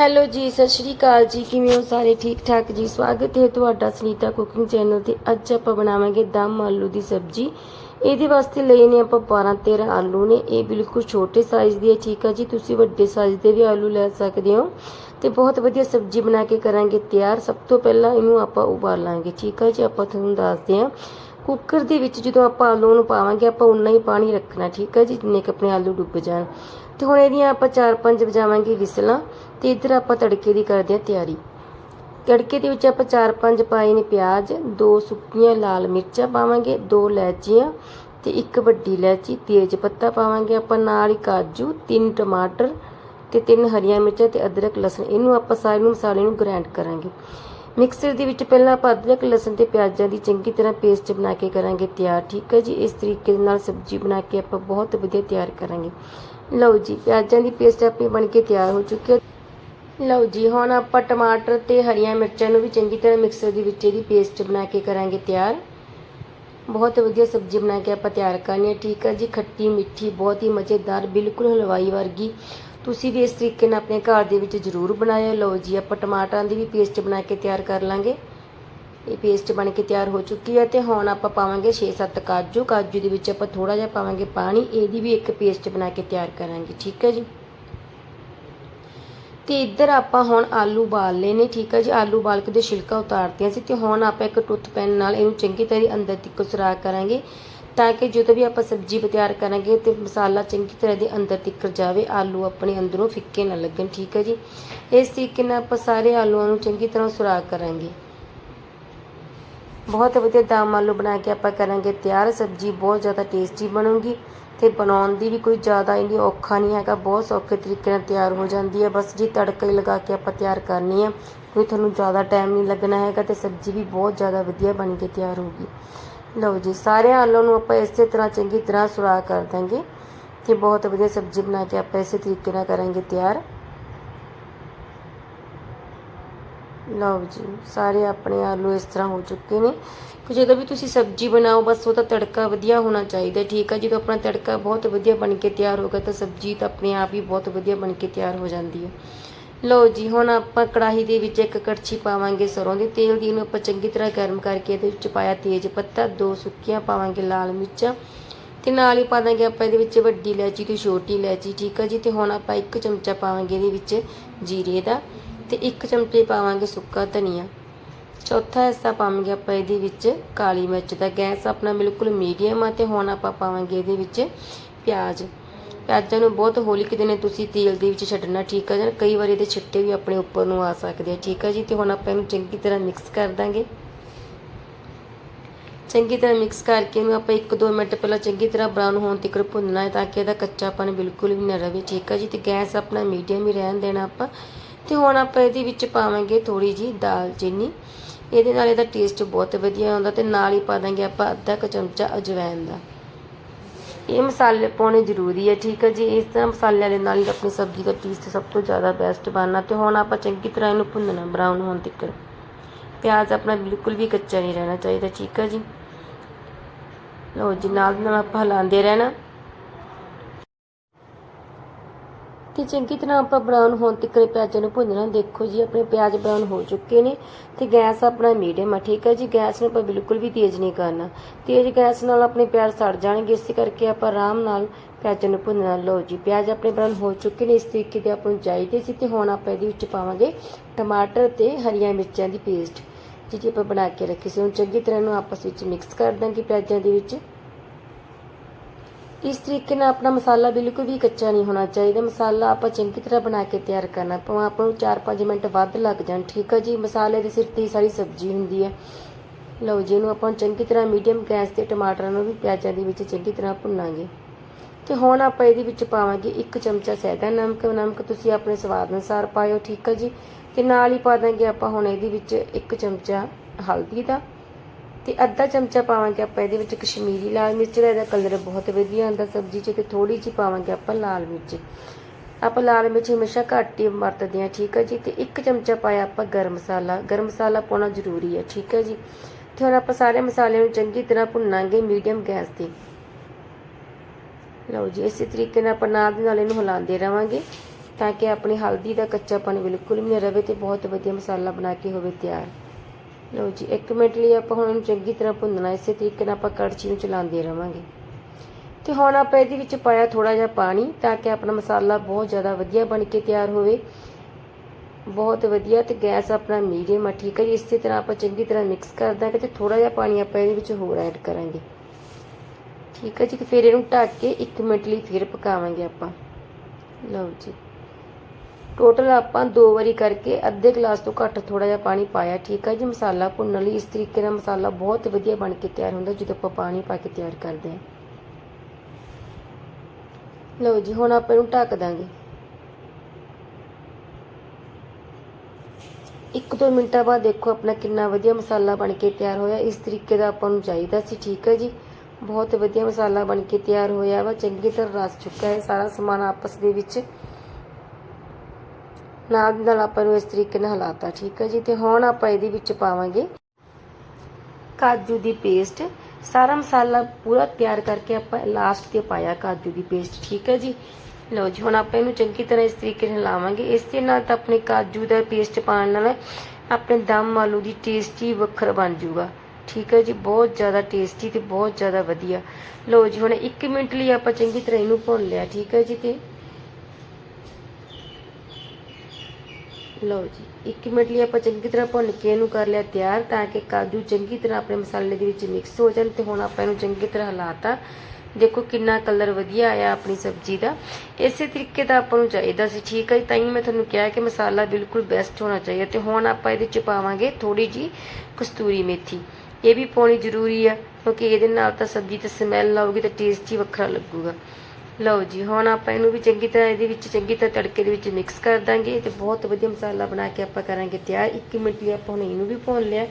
Hello ਜੀ, ਸਤਿ ਸ਼੍ਰੀ ਅਕਾਲ ਜੀ। ਕਿਵੇਂ ਹੋ ਸਾਰੇ? ਠੀਕ ਠਾਕ ਜੀ। ਸਵਾਗਤ ਹੈ ਤੁਹਾਡਾ ਸੁਨੀਤਾ ਕੁਕਿੰਗ ਚੈਨਲ ਤੇ। ਅੱਜ ਆਪਾਂ ਬਣਾਵਾਂਗੇ ਦਮ ਆਲੂ ਦੀ ਸਬਜ਼ੀ। ਇਹਦੇ ਵਾਸਤੇ ਲਏ ਨੇ ਆਪਾਂ 12 13 ਆਲੂ ਨੇ। ਇਹ ਬਿਲਕੁਲ ਛੋਟੇ ਸਾਈਜ਼ ਦੀ ਹੈ ਠੀਕ ਆ ਜੀ। ਤੁਸੀਂ ਵੱਡੇ ਸਾਈਜ਼ ਦੇ ਵੀ ਆਲੂ ਲੈ ਸਕਦੇ ਹੋ। ਤੇ ਬਹੁਤ ਵਧੀਆ ਸਬਜ਼ੀ ਬਣਾ ਕੇ ਕਰਾਂਗੇ, ਤਿਆਰ। ਸਭ ਤੋਂ ਪਹਿਲਾਂ ਇਹਨੂੰ ਆਪਾਂ ਉਬਾਲਾਂਗੇ, ਠੀਕ ਆ ਜੀ। ਆਪਾਂ ਤੁਹਾਨੂੰ ਦੱਸਦੇ ਹਾਂ। ਕੁੱਕਰ ਦੇ ਵਿੱਚ ਜਦੋਂ ਆਪਾਂ ਆਲੂ ਨੂੰ ਪਾਵਾਂਗੇ, ਆਪਾਂ ਉਨਾ ਹੀ ਪਾਣੀ ਰੱਖਣਾ, ਠੀਕ ਆ ਜੀ, ਜਿੰਨੇ ਕੁ ਆਪਣੇ ਆਲੂ ਡੁੱਬ ਜਾਣ। ਤੇ ਹੁਣ ਇਹਦੀਆਂ ਆਪਾਂ 4-5 ਵਜਾਵਾਂਗੇ ਵਿਸਲਾਂ। ਤੇ ਇੱਧਰ ਆਪਾਂ ਤੜਕੇ ਦੀ ਕਰਦੇ ਹਾਂ ਤਿਆਰੀ। ਤੜਕੇ ਦੇ ਵਿੱਚ ਆਪਾਂ 4-5 ਪਾਏ ਨੇ ਪਿਆਜ਼, ਦੋ ਸੁੱਕੀਆਂ ਲਾਲ ਮਿਰਚਾਂ ਪਾਵਾਂਗੇ, ਦੋ ਇਲਾਚੀਆਂ ਤੇ ਇੱਕ ਵੱਡੀ ਇਲਾਚੀ ਤੇਜ ਪੱਤਾ ਪਾਵਾਂਗੇ ਆਪਾਂ, ਨਾਲ ਹੀ ਕਾਜੂ, ਤਿੰਨ ਟਮਾਟਰ ਤੇ ਤਿੰਨ ਹਰੀਆਂ ਮਿਰਚਾਂ ਤੇ ਅਦਰਕ, ਲਸਣ, ਇਹਨੂੰ ਆਪਾਂ ਸਾਰੇ ਨੂੰ ਮਸਾਲੇ ਨੂੰ ਗ੍ਰਾਈਂਡ ਕਰਾਂਗੇ। ਮਿਕਸਰ ਦੇ ਵਿੱਚ ਪਹਿਲਾਂ ਆਪਾਂ ਅਦਰਕ, ਲਸਣ ਤੇ ਪਿਆਜ਼ਾਂ ਦੀ ਚੰਗੀ ਤਰ੍ਹਾਂ ਪੇਸਟ ਬਣਾ ਕੇ ਕਰਾਂਗੇ ਤਿਆਰ, ਠੀਕ ਹੈ ਜੀ? ਇਸ ਤਰੀਕੇ ਦੇ ਨਾਲ ਸਬਜ਼ੀ ਬਣਾ ਕੇ ਆਪਾਂ ਬਹੁਤ ਵਧੀਆ ਤਿਆਰ ਕਰਾਂਗੇ। ਲਓ ਜੀ, ਪਿਆਜ਼ਾਂ ਦੀ ਪੇਸਟ ਆਪਣੀ ਬਣ ਕੇ ਤਿਆਰ ਹੋ ਚੁੱਕੀ ਹੈ। ਲਓ ਜੀ, ਹੁਣ ਆਪਾਂ ਟਮਾਟਰ ਤੇ ਹਰੀਆਂ ਮਿਰਚਾਂ ਨੂੰ ਵੀ ਚੰਗੀ ਤਰ੍ਹਾਂ ਮਿਕਸਰ ਦੇ ਵਿੱਚ ਇਹਦੀ ਪੇਸਟ ਬਣਾ ਕੇ ਕਰਾਂਗੇ ਤਿਆਰ। ਬਹੁਤ ਵਧੀਆ ਸਬਜ਼ੀ ਬਣਾ ਕੇ ਆਪਾਂ ਤਿਆਰ ਕਰਨੀ ਹੈ। ਠੀਕ ਹੈ ਜੀ, ਖੱਟੀ ਮਿੱਠੀ, ਬਹੁਤ ਹੀ ਮਜ਼ੇਦਾਰ, ਬਿਲਕੁਲ ਹਲਵਾਈ ਵਰਗੀ। ਤੁਸੀਂ ਵੀ ਇਸ ਤਰੀਕੇ ਨਾਲ ਆਪਣੇ ਘਰ ਦੇ ਵਿੱਚ ਜ਼ਰੂਰ ਬਣਾਇਓ। ਲਓ ਜੀ, ਆਪਾਂ ਟਮਾਟਰਾਂ ਦੀ ਵੀ ਪੇਸਟ ਬਣਾ ਕੇ ਤਿਆਰ ਕਰ ਲਾਂਗੇ। ਇਹ ਪੇਸਟ ਬਣ ਕੇ ਤਿਆਰ ਹੋ ਚੁੱਕੀ ਹੈ ਤੇ ਹੁਣ ਆਪਾਂ ਪਾਵਾਂਗੇ 6-7 ਕਾਜੂ। ਕਾਜੂ ਦੇ ਵਿੱਚ ਆਪਾਂ ਥੋੜਾ ਜਿਹਾ ਪਾਵਾਂਗੇ ਪਾਣੀ। ਇਹਦੀ ਵੀ ਇੱਕ ਪੇਸਟ ਬਣਾ ਕੇ ਤਿਆਰ ਕਰਾਂਗੇ। ਠੀਕ ਹੈ ਜੀ। ਤੇ ਇੱਧਰ ਆਪਾਂ ਹੁਣ ਆਲੂ ਉਬਾਲ ਲਏ ਨੇ, ਠੀਕ ਹੈ ਜੀ? ਆਲੂ ਉਬਾਲ ਕੇ ਦੇ ਛਿਲਕਾ ਉਤਾਰਤੀਆਂ ਸੀ ਤੇ ਹੁਣ ਆਪਾਂ ਇੱਕ ਟੁੱਥ ਪੈਨ ਨਾਲ ਇਹਨੂੰ ਚੰਗੀ ਤਰ੍ਹਾਂ ਅੰਦਰ ਤੱਕ ਸੁਰਾਖ ਕਰਾਂਗੇ ਤਾਂ ਕਿ ਜਦੋਂ ਵੀ ਆਪਾਂ ਸਬਜ਼ੀ ਤਿਆਰ ਕਰਾਂਗੇ ਤੇ ਮਸਾਲਾ ਚੰਗੀ ਤਰ੍ਹਾਂ ਦੇ ਅੰਦਰ ਤੱਕ ਜਾਵੇ, ਆਲੂ ਆਪਣੇ ਅੰਦਰੋਂ ਫਿੱਕੇ ਨਾ ਲੱਗਣ, ਠੀਕ ਹੈ ਜੀ? ਇਸ ਤਰੀਕੇ ਨਾਲ ਆਪਾਂ ਸਾਰੇ ਆਲੂਆਂ ਨੂੰ ਚੰਗੀ ਤਰ੍ਹਾਂ ਸੁਰਾਖ ਕਰਾਂਗੇ। ਬਹੁਤ ਵਧੀਆ ਦਮ ਆਲੂ ਬਣਾ ਕੇ ਆਪਾਂ ਕਰਾਂਗੇ ਤਿਆਰ। ਸਬਜ਼ੀ ਬਹੁਤ ਜ਼ਿਆਦਾ ਟੇਸਟੀ ਬਣੂਗੀ। ਤੇ ਬਣਾਉਣ ਦੀ ਵੀ ਕੋਈ ਜ਼ਿਆਦਾ ਇੰਨੀ ਔਖਾ ਨਹੀਂ ਹੈਗਾ। ਬਹੁਤ ਸੌਖੇ ਤਰੀਕੇ ਨਾਲ ਤਿਆਰ ਹੋ ਜਾਂਦੀ ਹੈ। ਬਸ ਜੀ ਤੜਕਾ ਹੀ ਲਗਾ ਕੇ ਆਪਾਂ ਤਿਆਰ ਕਰਨੀ ਹੈ। ਕੋਈ ਤੁਹਾਨੂੰ ਜ਼ਿਆਦਾ ਟਾਈਮ ਨਹੀਂ ਲੱਗਣਾ ਹੈਗਾ ਤੇ ਸਬਜ਼ੀ ਵੀ ਬਹੁਤ ਜ਼ਿਆਦਾ ਵਧੀਆ ਬਣ ਕੇ ਤਿਆਰ ਹੋਊਗੀ ਲਓ ਜੀ ਸਾਰੇ ਆਲੂ ਨੂੰ ਆਪਾਂ ਇਸੇ ਤਰ੍ਹਾਂ ਚੰਗੀ ਤਰ੍ਹਾਂ ਸੁਰਾ ਕਰ ਦਾਂਗੇ। ਤੇ ਬਹੁਤ ਵਧੀਆ ਸਬਜ਼ੀ ਬਣਾ ਕੇ ਆਪਾਂ ਇਸੇ ਤਰੀਕੇ ਨਾਲ ਕਰਾਂਗੇ ਤਿਆਰ। ਲਓ ਜੀ, ਸਾਰੇ ਆਪਣੇ ਆਲੂ ਇਸ ਤਰ੍ਹਾਂ ਹੋ ਚੁੱਕੇ ਨੇ। ਕਿ ਜਦੋਂ ਵੀ ਤੁਸੀਂ ਸਬਜ਼ੀ ਬਣਾਓ, ਬਸ ਉਹਦਾ ਤੜਕਾ ਵਧੀਆ ਹੋਣਾ ਚਾਹੀਦਾ। ਠੀਕ ਹੈ ਜਦੋਂ ਆਪਣਾ ਤੜਕਾ ਬਹੁਤ ਵਧੀਆ ਬਣ ਕੇ ਤਿਆਰ ਹੋ ਗਿਆ, ਤਾਂ ਸਬਜ਼ੀ ਤਾਂ ਆਪਣੇ ਆਪ ਹੀ ਬਹੁਤ ਵਧੀਆ ਬਣ ਕੇ ਤਿਆਰ ਹੋ ਜਾਂਦੀ ਹੈ। ਲਓ ਜੀ, ਹੁਣ ਆਪਾਂ ਕੜਾਹੀ ਦੇ ਵਿੱਚ ਇੱਕ ਕੜਛੀ ਪਾਵਾਂਗੇ ਸਰੋਂ ਦੇ। ਤੇਲ ਦੀ ਇਹਨੂੰ ਆਪਾਂ ਚੰਗੀ ਤਰ੍ਹਾਂ ਗਰਮ ਕਰਕੇ ਇਹਦੇ ਵਿੱਚ ਪਾਇਆ ਤੇਜ ਪੱਤਾ, ਦੋ ਸੁੱਕੀਆਂ ਪਾਵਾਂਗੇ ਲਾਲ ਮਿਰਚਾਂ। ਤੇ ਨਾਲ ਹੀ ਪਾ ਦਾਂਗੇ ਆਪਾਂ ਇਹਦੇ ਵਿੱਚ ਵੱਡੀ ਇਲਾਇਚੀ ਤੇ ਛੋਟੀ ਇਲਾਇਚੀ, ਠੀਕ ਹੈ ਜੀ? ਤੇ ਹੁਣ ਆਪਾਂ ਇੱਕ ਚਮਚਾ ਪਾਵਾਂਗੇ ਇਹਦੇ ਵਿੱਚ ਜੀਰੇ ਦਾ। ਤੇ ਇੱਕ ਚਮਚੇ ਪਾਵਾਂਗੇ ਸੁੱਕਾ ਧਨੀਆ। ਚੌਥਾ ਹਿੱਸਾ ਪਾਵਾਂਗੇ ਆਪਾਂ ਇਹਦੇ ਵਿੱਚ ਕਾਲੀ ਮਿਰਚ ਦਾ ਗੈਸ ਆਪਣਾ ਬਿਲਕੁਲ ਮੀਡੀਅਮ ਆ ਤੇ ਹੁਣ ਆਪਾਂ ਪਾਵਾਂਗੇ ਇਹਦੇ ਵਿੱਚ ਪਿਆਜ਼। ਪਿਆਜ਼ਾਂ ਨੂੰ ਬਹੁਤ ਹੌਲੀ ਕਿਤੇ ਨੇ ਤੁਸੀਂ ਤੇਲ ਦੇ ਵਿੱਚ ਛੱਡਣਾ ਠੀਕ ਆ ਜੀ ਕਈ ਵਾਰੀ ਇਹਦੇ ਛਿੱਟੇ ਵੀ ਆਪਣੇ ਉੱਪਰ ਨੂੰ ਆ ਸਕਦੇ ਆ, ਠੀਕ ਆ ਜੀ? ਤੇ ਹੁਣ ਆਪਾਂ ਇਹਨੂੰ ਚੰਗੀ ਤਰ੍ਹਾਂ ਮਿਕਸ ਕਰ ਦਾਂਗੇ। ਚੰਗੀ ਤਰ੍ਹਾਂ ਮਿਕਸ ਕਰਕੇ ਇਹਨੂੰ ਆਪਾਂ 1-2 ਮਿੰਟ ਪਹਿਲਾਂ ਚੰਗੀ ਤਰ੍ਹਾਂ ਬਰਾਊਨ ਹੋਣ ਤੱਕ ਭੁੰਨਣਾ ਹੈ ਤਾਂ ਕਿ ਇਹਦਾ ਕੱਚਾਪਨ ਬਿਲਕੁਲ ਵੀ ਨਾ ਰਹੇ ਠੀਕ ਆ ਜੀ? ਤੇ ਗੈਸ ਆਪਣਾ ਮੀਡੀਅਮ ਹੀ ਰਹਿਣ ਦੇਣਾ ਆਪਾਂ। ਤੇ ਹੁਣ ਆਪਾਂ ਇਹਦੇ ਵਿੱਚ ਪਾਵਾਂਗੇ ਥੋੜੀ ਜੀ ਦਾਲਚੀਨੀ ਇਹਦੇ ਨਾਲ ਇਹਦਾ ਟੇਸਟ ਬਹੁਤ ਵਧੀਆ ਆਉਂਦਾ ਤੇ ਨਾਲ ਹੀ ਪਾ ਦਾਂਗੇ ਆਪਾਂ ਅੱਧਾ ਕੁ ਚਮਚਾ ਅਜਵਾਇਣ ਦਾ। ਇਹ ਮਸਾਲੇ ਪਾਉਣੇ ਜ਼ਰੂਰੀ ਹੈ ਠੀਕ ਹੈ ਜੀ? ਇਸ ਤਰ੍ਹਾਂ ਮਸਾਲਿਆਂ ਦੇ ਨਾਲ ਹੀ ਆਪਣੀ ਸਬਜ਼ੀ ਦਾ ਟੇਸਟ ਸਭ ਤੋਂ ਜ਼ਿਆਦਾ ਬੈਸਟ ਬਣਨਾ ਤੇ ਹੁਣ ਆਪਾਂ ਚੰਗੀ ਤਰ੍ਹਾਂ ਇਹਨੂੰ ਭੁੰਨਣਾ ਬਰਾਊਨ ਹੋਣ ਤੱਕ। ਪਿਆਜ਼ ਆਪਣਾ ਬਿਲਕੁਲ ਵੀ ਕੱਚਾ ਨਹੀਂ ਰਹਿਣਾ ਚਾਹੀਦਾ, ਠੀਕ ਹੈ ਜੀ? ਲਓ ਜੀ, ਨਾਲ ਨਾਲ ਆਪਾਂ ਹਿਲਾਉਂਦੇ ਰਹਿਣਾ। ਤੇ ਚੰਗੀ ਤਰ੍ਹਾਂ ਆਪਾਂ ਬਰਾਊਨ ਹੋਣ ਤੱਕ ਪਿਆਜ਼ਾਂ ਨੂੰ ਭੁੰਨਣਾ, ਦੇਖੋ ਜੀ, ਆਪਣੇ ਪਿਆਜ਼ ਬਰਾਊਨ ਹੋ ਚੁੱਕੇ ਨੇ ਤੇ ਗੈਸ ਆਪਣਾ ਮੀਡੀਅਮ ਆ, ਠੀਕ ਹੈ ਜੀ? ਗੈਸ ਨੂੰ ਆਪਾਂ ਬਿਲਕੁਲ ਵੀ ਤੇਜ਼ ਨਹੀਂ ਕਰਨਾ। ਤੇਜ਼ ਗੈਸ ਨਾਲ ਆਪਣੇ ਪਿਆਜ਼ ਸੜ ਜਾਣਗੇ, ਇਸੇ ਕਰਕੇ ਆਪਾਂ ਆਰਾਮ ਨਾਲ ਪਿਆਜ਼ਾਂ ਨੂੰ ਭੁੰਨਣਾ। ਲਓ ਜੀ, ਪਿਆਜ਼ ਆਪਣੇ ਬਰਾਊਨ ਹੋ ਚੁੱਕੇ ਨੇ, ਇਸ ਤਰੀਕੇ ਦੇ ਆਪਾਂ ਨੂੰ ਚਾਹੀਦੇ ਸੀ ਤੇ ਹੁਣ ਆਪਾਂ ਇਹਦੇ ਵਿੱਚ ਪਾਵਾਂਗੇ ਟਮਾਟਰ ਤੇ ਹਰੀਆਂ ਮਿਰਚਾਂ ਦੀ ਪੇਸਟ ਜਿਹੜੀ ਆਪਾਂ ਬਣਾ ਕੇ ਰੱਖੀ ਸੀ। ਹੁਣ ਚੰਗੀ ਤਰ੍ਹਾਂ ਨੂੰ ਆਪਸ ਵਿੱਚ ਮਿਕਸ ਕਰ ਦਾਂਗੇ ਪਿਆਜ਼ਾਂ ਦੇ ਵਿੱਚ। ਇਸ ਤਰੀਕੇ ਨਾਲ ਆਪਣਾ ਮਸਾਲਾ ਬਿਲਕੁਲ ਵੀ ਕੱਚਾ ਨਹੀਂ ਹੋਣਾ ਚਾਹੀਦਾ। ਮਸਾਲਾ ਆਪਾਂ ਚੰਗੀ ਤਰ੍ਹਾਂ ਬਣਾ ਕੇ ਤਿਆਰ ਕਰਨਾ। ਭਾਵੇਂ ਆਪਾਂ ਨੂੰ 4-5 ਮਿੰਟ ਵੱਧ ਲੱਗ ਜਾਣ, ਠੀਕ ਹੈ ਜੀ? ਮਸਾਲੇ ਦੇ ਸਿਰ ਤੇ ਸਾਰੀ ਸਬਜ਼ੀ ਹੁੰਦੀ ਹੈ ਲਓ ਜੀ, ਇਹਨੂੰ ਆਪਾਂ ਚੰਗੀ ਤਰ੍ਹਾਂ ਮੀਡੀਅਮ ਗੈਸ ਤੇ ਟਮਾਟਰਾਂ ਨੂੰ ਵੀ ਪਿਆਜ਼ਾਂ ਦੇ ਵਿੱਚ ਚੰਗੀ ਤਰ੍ਹਾਂ ਭੁੰਨਾਂਗੇ। ਤੇ ਹੁਣ ਆਪਾਂ ਇਹਦੇ ਵਿੱਚ ਪਾਵਾਂਗੇ ਇੱਕ ਚਮਚਾ ਸੈਦਾ ਨਮਕ। ਨਮਕ ਤੁਸੀਂ ਆਪਣੇ ਸਵਾਦ ਅਨੁਸਾਰ ਪਾਇਓ, ਠੀਕ ਹੈ ਜੀ? ਤੇ ਨਾਲ ਹੀ ਪਾ ਦਾਂਗੇ ਆਪਾਂ ਹੁਣ ਇਹਦੇ ਵਿੱਚ ਇੱਕ ਚਮਚਾ ਹਲਦੀ ਦਾ। ਤੇ ਅੱਧਾ ਚਮਚਾ ਪਾਵਾਂਗੇ ਆਪਾਂ ਇਹਦੇ ਵਿੱਚ ਕਸ਼ਮੀਰੀ ਲਾਲ ਮਿਰਚ ਦਾ, ਇਹਦਾ ਕਲਰ ਬਹੁਤ ਵਧੀਆ ਆਉਂਦਾ ਸਬਜ਼ੀ 'ਚ ਤੇ ਥੋੜੀ ਜਿਹੀ ਪਾਵਾਂਗੇ ਆਪਾਂ ਲਾਲ ਮਿਰਚ। ਆਪਾਂ ਲਾਲ ਮਿਰਚ ਹਮੇਸ਼ਾ ਘੱਟ ਹੀ ਵਰਤਦੇ ਹਾਂ, ਠੀਕ ਹੈ ਜੀ? ਤੇ ਇੱਕ ਚਮਚਾ ਪਾਇਆ ਆਪਾਂ ਗਰਮ ਮਸਾਲਾ। ਗਰਮ ਮਸਾਲਾ ਪਾਉਣਾ ਜ਼ਰੂਰੀ ਹੈ, ਠੀਕ ਹੈ ਜੀ? ਤੇ ਹੁਣ ਆਪਾਂ ਸਾਰੇ ਮਸਾਲਿਆਂ ਨੂੰ ਚੰਗੀ ਤਰ੍ਹਾਂ ਭੁੰਨਾਂਗੇ ਮੀਡੀਅਮ ਗੈਸ ਤੇ। ਲਓ ਜੀ, ਇਸੇ ਤਰੀਕੇ ਨਾਲ ਆਪਾਂ ਨਾਲ ਦੀ ਨਾਲ ਇਹਨੂੰ ਹਿਲਾਉਂਦੇ ਰਵਾਂਗੇ ਤਾਂ ਕਿ ਆਪਣੀ ਹਲਦੀ ਦਾ ਕੱਚਾਪਨ ਬਿਲਕੁਲ ਵੀ ਨਾ ਰਵੇ ਤੇ ਬਹੁਤ ਵਧੀਆ ਮਸਾਲਾ ਬਣਾ ਕੇ ਹੋਵੇ ਤਿਆਰ। ਲਓ ਜੀ 1 ਮਿੰਟ ਲਈ ਆਪਾਂ ਹੁਣ ਇਹਨੂੰ ਚੰਗੀ ਤਰ੍ਹਾਂ ਭੁੰਨਣਾ, ਇਸੇ ਤਰੀਕੇ ਨਾਲ ਆਪਾਂ ਕੜਛੀ ਨੂੰ ਚਲਾਉਂਦੇ ਰਵਾਂਗੇ। ਤੇ ਹੁਣ ਆਪਾਂ ਇਹਦੇ ਵਿੱਚ ਪਾਇਆ ਥੋੜਾ ਜਿਹਾ ਪਾਣੀ, ਤਾਂ ਕਿ ਆਪਣਾ ਮਸਾਲਾ ਬਹੁਤ ਜ਼ਿਆਦਾ ਵਧੀਆ ਬਣ ਕੇ ਤਿਆਰ ਹੋਵੇ। ਬਹੁਤ ਵਧੀਆ ਤੇ ਗੈਸ ਆਪਣਾ ਮੀਡੀਅਮ ਆ, ਠੀਕ ਹੈ ਜੀ? ਇਸੇ ਤਰ੍ਹਾਂ ਆਪਾਂ ਚੰਗੀ ਤਰ੍ਹਾਂ ਮਿਕਸ ਕਰ ਦਾਂਗੇ ਤੇ ਥੋੜਾ ਜਿਹਾ ਪਾਣੀ ਆਪਾਂ ਇਹਦੇ ਵਿੱਚ ਹੋਰ ਐਡ ਕਰਾਂਗੇ। ਠੀਕ ਹੈ ਜੀ? ਤੇ ਫਿਰ ਇਹਨੂੰ ਢੱਕ ਕੇ 1 ਮਿੰਟ ਲਈ ਫਿਰ ਪਕਾਵਾਂਗੇ ਆਪਾਂ। ਲਓ ਜੀ। ਟੋਟਲ ਆਪਾਂ ਦੋ ਵਾਰੀ ਕਰਕੇ ਅੱਧੇ ਗਲਾਸ ਤੋਂ ਘੱਟ ਥੋੜਾ ਜਿਹਾ ਪਾਣੀ ਪਾਇਆ, ਠੀਕ ਹੈ ਜੀ? ਮਸਾਲਾ ਭੁੰਨਣ ਲਈ ਇਸ ਤਰੀਕੇ ਨਾਲ ਮਸਾਲਾ ਬਹੁਤ ਵਧੀਆ ਬਣ ਕੇ ਤਿਆਰ ਹੁੰਦਾ, ਜਦੋਂ ਆਪਾਂ ਪਾਣੀ ਪਾ ਕੇ ਤਿਆਰ ਕਰਦੇ ਹਾਂ। ਲਓ ਜੀ, ਹੁਣ ਆਪਾਂ ਇਹਨੂੰ ਢੱਕ ਦਾਂਗੇ। ਇੱਕ ਦੋ ਮਿੰਟਾਂ ਬਾਅਦ ਦੇਖੋ ਆਪਣਾ ਕਿੰਨਾ ਵਧੀਆ ਮਸਾਲਾ ਬਣ ਕੇ ਤਿਆਰ ਹੋਇਆ, ਇਸ ਤਰੀਕੇ ਦਾ ਆਪਾਂ ਨੂੰ ਚਾਹੀਦਾ ਸੀ, ਠੀਕ ਹੈ ਜੀ? ਬਹੁਤ ਵਧੀਆ ਮਸਾਲਾ ਬਣ ਕੇ ਤਿਆਰ ਹੋਇਆ ਵਾ, ਚੰਗੀ ਤਰ੍ਹਾਂ ਰਸ ਚੁੱਕਾ ਹੈ, ਸਾਰਾ ਸਮਾਨ ਆਪਸ ਦੇ ਵਿੱਚ ਨਾਲ ਦੀ ਨਾਲ ਆਪਾਂ ਨੂੰ ਇਸ ਤਰੀਕੇ ਨਾਲ ਹਲਾਤਾ, ਠੀਕ ਹੈ ਜੀ? ਤੇ ਹੁਣ ਆਪਾਂ ਇਹਦੇ ਵਿੱਚ ਪਾਵਾਂਗੇ ਕਾਜੂ ਦੀ ਪੇਸਟ। ਸਾਰਾ ਮਸਾਲਾ ਪੂਰਾ ਤਿਆਰ ਕਰਕੇ ਆਪਾਂ ਲਾਸਟ ਤੇ ਪਾਇਆ ਕਾਜੂ ਦੀ ਪੇਸਟ, ਠੀਕ ਹੈ ਜੀ? ਲਓ ਜੀ, ਹੁਣ ਆਪਾਂ ਇਹਨੂੰ ਚੰਗੀ ਤਰ੍ਹਾਂ ਇਸ ਤਰੀਕੇ ਨਾਲ ਲਾਵਾਂਗੇ। ਇਸ ਦੇ ਨਾਲ ਤਾਂ ਆਪਣੇ ਕਾਜੂ ਦਾ ਪੇਸਟ ਪਾਉਣ ਨਾਲ ਆਪਣੇ ਦਮ ਆਲੂ ਦੀ ਟੇਸਟੀ ਵੱਖਰ ਬਣ ਜਾਊਗਾ। ਠੀਕ ਹੈ ਜੀ, ਬਹੁਤ ਜ਼ਿਆਦਾ ਟੇਸਟੀ ਤੇ ਬਹੁਤ ਜ਼ਿਆਦਾ ਵਧੀਆ। ਲਓ ਜੀ, ਹੁਣ 1 ਮਿੰਟ ਲਈ ਆਪਾਂ ਚੰਗੀ ਤਰ੍ਹਾਂ ਇਹਨੂੰ ਭੁੰਨ ਲਿਆ, ਠੀਕ ਹੈ ਜੀ? ਤੇ ਲਓ ਜੀ 1 ਮਿੰਟ ਲਈ ਆਪਾਂ ਚੰਗੀ ਤਰ੍ਹਾਂ ਭੁੰਨ ਕੇ ਇਹਨੂੰ ਕਰ ਲਿਆ ਤਿਆਰ ਤਾਂ ਕਿ ਕਾਜੂ ਚੰਗੀ ਤਰ੍ਹਾਂ ਆਪਣੇ ਮਸਾਲੇ ਦੇ ਵਿੱਚ ਮਿਕਸ ਹੋ ਜਾਣ ਤੇ ਹੁਣ ਆਪਾਂ ਇਹਨੂੰ ਚੰਗੀ ਤਰ੍ਹਾਂ ਹਿਲਾਤਾ। ਦੇਖੋ ਕਿੰਨਾ ਕਲਰ ਵਧੀਆ ਆਇਆ ਆਪਣੀ ਸਬਜ਼ੀ ਦਾ। ਇਸੇ ਤਰੀਕੇ ਦਾ ਆਪਾਂ ਨੂੰ ਚਾਹੀਦਾ ਸੀ ਠੀਕ ਹੈ ਜੀ, ਤਾਂ ਹੀ ਮੈਂ ਤੁਹਾਨੂੰ ਕਿਹਾ ਕਿ ਮਸਾਲਾ ਬਿਲਕੁਲ ਬੈਸਟ ਹੋਣਾ ਚਾਹੀਦਾ ਤੇ ਹੁਣ ਆਪਾਂ ਇਹਦੇ ਚ ਪਾਵਾਂਗੇ ਥੋੜੀ ਜੀ ਕਸਤੂਰੀ ਮੇਥੀ। ਇਹ ਵੀ ਪਾਉਣੀ ਜ਼ਰੂਰੀ ਆ ਕਿਉਂਕਿ ਇਹਦੇ ਨਾਲ ਤਾਂ ਸਬਜ਼ੀ ਤੇ ਸਮੈਲ ਆਊਗੀ ਤੇ ਟੇਸਟ ਹੀ ਵੱਖਰਾ ਲੱਗੂਗਾ। ਲਓ ਜੀ, ਹੁਣ ਆਪਾਂ ਇਹਨੂੰ ਵੀ ਚੰਗੀ ਤਰ੍ਹਾਂ ਇਹਦੇ ਵਿੱਚ ਚੰਗੀ ਤਰ੍ਹਾਂ ਤੜਕੇ ਦੇ ਵਿੱਚ ਮਿਕਸ ਕਰ ਦਾਂਗੇ ਤੇ ਬਹੁਤ ਵਧੀਆ ਮਸਾਲਾ ਬਣਾ ਕੇ ਆਪਾਂ ਕਰਾਂਗੇ ਤਿਆਰ। 1 ਮਿੰਟ ਲਈ ਆਪਾਂ ਹੁਣ ਇਹਨੂੰ ਵੀ ਭੁੰਨ ਲਿਆ।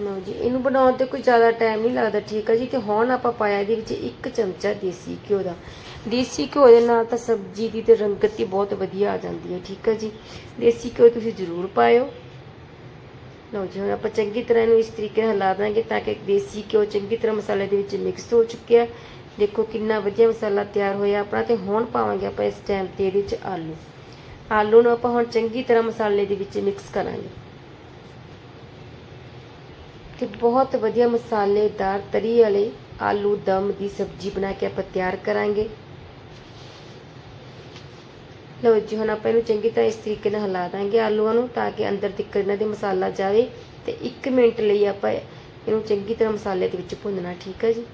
ਲਓ ਜੀ, ਇਹਨੂੰ ਬਣਾਉਣ ਤੇ ਕੋਈ ਜ਼ਿਆਦਾ ਟਾਈਮ ਨਹੀਂ ਲੱਗਦਾ, ਠੀਕ ਹੈ ਜੀ? ਤੇ ਹੁਣ ਆਪਾਂ ਪਾਇਆ ਇਹਦੇ ਵਿੱਚ ਇੱਕ ਚਮਚਾ ਦੇਸੀ ਘਿਓ ਦਾ। ਦੇਸੀ ਘਿਓ ਦੇ ਨਾਲ ਤਾਂ ਸਬਜ਼ੀ ਦੀ ਤੇ ਰੰਗਤ ਹੀ ਬਹੁਤ ਵਧੀਆ ਆ ਜਾਂਦੀ ਹੈ, ਠੀਕ ਹੈ ਜੀ? ਦੇਸੀ ਘਿਓ ਤੁਸੀਂ ਜ਼ਰੂਰ ਪਾਇਓ। ਲਓ ਜੀ, ਹੁਣ ਆਪਾਂ ਚੰਗੀ ਤਰ੍ਹਾਂ ਇਹਨੂੰ ਇਸ ਤਰੀਕੇ ਨਾਲ ਹਿਲਾ ਦਾਂਗੇ ਤਾਂ ਕਿ ਦੇਸੀ ਘਿਓ ਚੰਗੀ ਤਰ੍ਹਾਂ ਮਸਾਲੇ ਦੇ ਵਿੱਚ ਮਿਕਸ ਹੋ ਚੁੱਕਿਆ ਦੇਖੋ ਕਿੰਨਾ ਵਧੀਆ ਮਸਾਲਾ ਤਿਆਰ ਹੋਇਆ ਆਪਣਾ ਤੇ ਹੁਣ ਪਾਵਾਂਗੇ ਆਪਾਂ ਇਸ ਟਾਈਮ ਤੇ ਇਹਦੇ ਵਿੱਚ ਆਲੂ। ਆਲੂ ਨੂੰ ਆਪਾਂ ਹੁਣ ਚੰਗੀ ਤਰ੍ਹਾਂ ਮਸਾਲੇ ਦੇ ਵਿੱਚ ਮਿਕਸ ਕਰਾਂਗੇ। ਤੇ ਬਹੁਤ ਵਧੀਆ ਮਸਾਲੇਦਾਰ ਤਰੀ ਵਾਲੇ ਆਲੂ ਦਮ ਦੀ ਸਬਜ਼ੀ ਬਣਾ ਕੇ ਆਪਾਂ ਤਿਆਰ ਕਰਾਂਗੇ। ਲਓ ਜੀ, ਹੁਣ ਆਪਾਂ ਇਹਨੂੰ ਚੰਗੀ ਤਰ੍ਹਾਂ ਇਸ ਤਰੀਕੇ ਨਾਲ ਹਿਲਾ ਦਾਂਗੇ ਆਲੂਆਂ ਨੂੰ ਤਾਂ ਕਿ ਅੰਦਰ ਤੱਕ ਇਹਨਾਂ ਦੇ ਮਸਾਲਾ ਜਾਵੇ ਤੇ 1 ਮਿੰਟ ਲਈ ਆਪਾਂ ਇਹਨੂੰ ਚੰਗੀ ਤਰ੍ਹਾਂ ਮਸਾਲੇ ਦੇ ਵਿੱਚ ਭੁੰਨਣਾ, ਠੀਕ ਹੈ ਜੀ?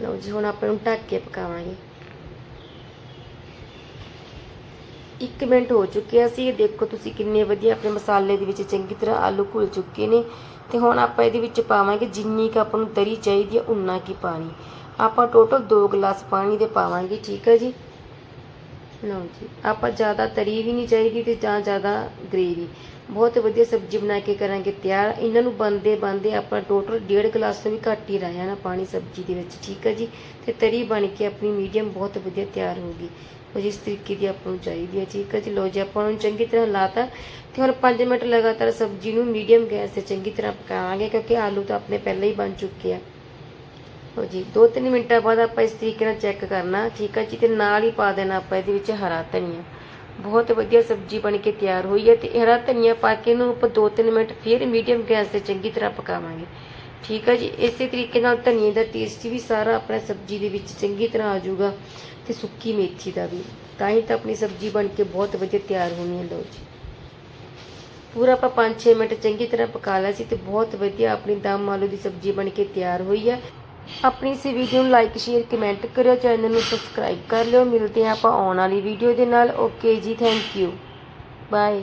ਲਓ ਜੀ, ਹੁਣ ਆਪਾਂ ਇਹਨੂੰ ਢੱਕ ਕੇ ਪਕਾਵਾਂਗੇ। 1 ਮਿੰਟ ਹੋ ਚੁੱਕਿਆ ਸੀ ਦੇਖੋ ਤੁਸੀਂ ਕਿੰਨੇ ਵਧੀਆ ਆਪਣੇ ਮਸਾਲੇ ਦੇ ਵਿੱਚ ਚੰਗੀ ਤਰ੍ਹਾਂ ਆਲੂ ਘੁਲ ਚੁੱਕੇ ਨੇ। ਤੇ ਹੁਣ ਆਪਾਂ ਇਹਦੇ ਵਿੱਚ ਪਾਵਾਂਗੇ ਜਿੰਨੀ ਕੁ ਆਪਾਂ ਨੂੰ ਦਰੀ ਚਾਹੀਦੀ ਹੈ ਉਨਾ ਕੀ ਪਾਣੀ। ਆਪਾਂ ਟੋਟਲ 2 ਗਲਾਸ ਪਾਣੀ ਦੇ ਪਾਵਾਂਗੇ, ਠੀਕ ਹੈ ਜੀ? ਲਓ ਜੀ, ਆਪਾਂ ਜ਼ਿਆਦਾ ਤਰੀ ਵੀ ਨਹੀਂ ਚਾਹੀਦੀ ਤੇ ਜਾਂ ਜ਼ਿਆਦਾ ਗ੍ਰੇਵੀ। ਬਹੁਤ ਵਧੀਆ ਸਬਜ਼ੀ ਬਣਾ ਕੇ ਕਰਾਂਗੇ, ਤਿਆਰ। ਇਹਨਾਂ ਨੂੰ ਬੰਦੇ ਬੰਦੇ ਆਪਾਂ ਟੋਟਲ ਡੇਢ ਗਲਾਸ ਤੋਂ ਵੀ ਘੱਟ ਹੀ ਰਾਇਆ ਨਾ ਪਾਣੀ ਸਬਜ਼ੀ ਦੇ ਵਿੱਚ, ਠੀਕ ਹੈ ਜੀ? ਤੇ ਤਰੀ ਬਣ ਕੇ ਆਪਣੀ ਮੀਡੀਅਮ ਬਹੁਤ ਵਧੀਆ ਤਿਆਰ ਹੋ ਗਈ। ਉਹ ਜਿਸ ਤਰੀਕੇ ਦੀ ਆਪਾਂ ਨੂੰ ਚਾਹੀਦੀ ਹੈ ਠੀਕ ਹੈ ਜੀ? ਲੋ ਜੀ, ਆਪਾਂ ਨੂੰ ਚੰਗੀ ਤਰ੍ਹਾਂ ਲਾਤਾ ਤੇ ਹੁਣ 5 ਮਿੰਟ ਲਗਾਤਾਰ ਸਬਜ਼ੀ ਨੂੰ ਮੀਡੀਅਮ ਗੈਸ ਤੇ ਚੰਗੀ ਤਰ੍ਹਾਂ ਪਕਾਵਾਂਗੇ ਕਿਉਂਕਿ ਆਲੂ ਤਾਂ ਆਪਣੇ ਪਹਿਲਾਂ ਹੀ ਬਣ ਚੁੱਕੇ ਆ। ਲਓ ਜੀ 2-3 ਮਿੰਟਾਂ ਬਾਅਦ ਆਪਾਂ ਇਸ ਤਰੀਕੇ ਨਾਲ ਚੈੱਕ ਕਰਨਾ, ਠੀਕ ਹੈ ਜੀ? ਤੇ ਨਾਲ ਹੀ ਪਾ ਦੇਣਾ ਆਪਾਂ ਇਹਦੇ ਵਿੱਚ ਹਰਾ ਧਨੀਆ। ਬਹੁਤ ਵਧੀਆ ਸਬਜ਼ੀ ਬਣ ਕੇ ਤਿਆਰ ਹੋਈ ਹੈ ਤੇ ਹਰਾ ਧਨੀਆ ਪਾ ਕੇ ਇਹਨੂੰ ਆਪਾਂ 2-3 ਮਿੰਟ ਫਿਰ ਮੀਡੀਅਮ ਗੈਸ ਤੇ ਚੰਗੀ ਤਰ੍ਹਾਂ ਪਕਾਵਾਂਗੇ। ਠੀਕ ਹੈ ਜੀ? ਇਸੇ ਤਰੀਕੇ ਨਾਲ ਧਨੀਏ ਦਾ ਟੇਸਟ ਵੀ ਸਾਰਾ ਆਪਣਾ ਸਬਜ਼ੀ ਦੇ ਵਿੱਚ ਚੰਗੀ ਤਰ੍ਹਾਂ ਆ ਜਾਊਗਾ ਤੇ ਸੁੱਕੀ ਮੇਥੀ ਦਾ ਵੀ। ਤਾਂ ਹੀ ਤਾਂ ਆਪਣੀ ਸਬਜ਼ੀ ਬਣ ਕੇ ਬਹੁਤ ਵਧੀਆ ਤਿਆਰ ਹੋਣੀ ਹੈ, ਲਓ ਜੀ। ਪੂਰਾ ਆਪਾਂ 5-6 ਮਿੰਟ ਚੰਗੀ ਤਰ੍ਹਾਂ ਪਕਾ ਲਿਆ ਸੀ ਤੇ ਬਹੁਤ ਵਧੀਆ ਆਪਣੀ ਦਮ ਆਲੂ ਦੀ ਸਬਜ਼ੀ ਬਣ ਕੇ ਤਿਆਰ ਹੋਈ ਹੈ ਆਪਣੀ ਇਸ ਵੀਡੀਓ ਨੂੰ ਲਾਈਕ ਸ਼ੇਅਰ ਕਮੈਂਟ ਕਰਿਓ ਚੈਨਲ ਨੂੰ ਸਬਸਕ੍ਰਾਈਬ ਕਰ ਲਿਓ। ਮਿਲਦੇ ਹਾਂ ਆਪਾਂ ਆਉਣ ਵਾਲੀ ਵੀਡੀਓ ਦੇ ਨਾਲ। ਓਕੇ ਜੀ ਥੈਂਕ ਯੂ ਬਾਏ